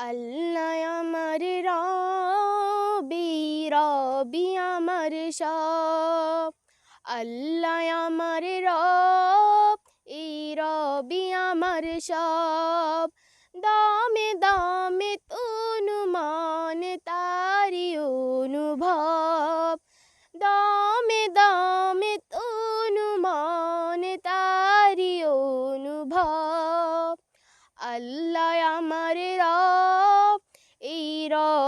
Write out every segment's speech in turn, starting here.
আল্লাহ আমার রবি রবি আমার সব। আল্লাহ আমার রব, এই রবি আমার সব। দামে দামে তনুমান তারি অনুভব। দামে দামে তনুমান তারি অনুভব। আল্লাহ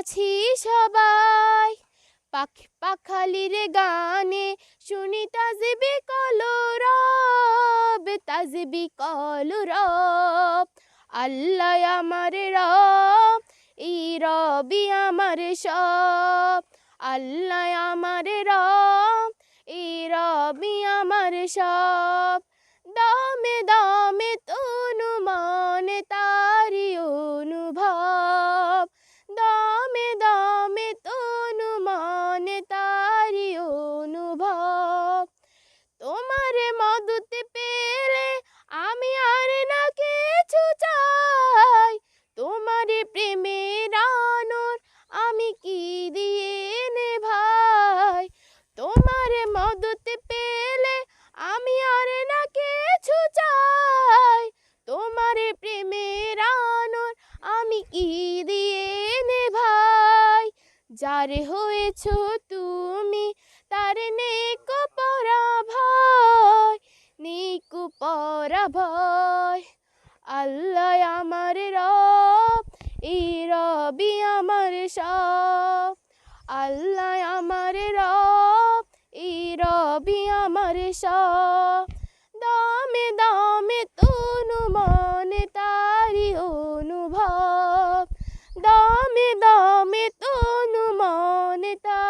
আছি সবাই। পাখি পাখালির গানে শুনি তাজবি কলরব তাজবি কলরব। আল্লাহ আমার রব আমার সব। আল্লাহ আমার রবি আমার সব। দামে দামে তোমার মদত পেলে আমি আর না কিছু চাই। তোমার প্রেমের আনর আমি কি দিয়ে নে ভাই তোমার মদত পেলে আমি আর না কিছু চাই। তোমার প্রেমের আনর আমি কি দিয়ে নে ভাই যার হয়েছ তুমি তার নেক পরা ভয় নিক পরা ভয় আল্লাহ আমার রব, এই রবি আমার সব। আল্লাহ আমার রব, এই রবি আমার সব। দামে দামে তনু মনে তারি অনুভব। দামে দামে তনু মনে তারি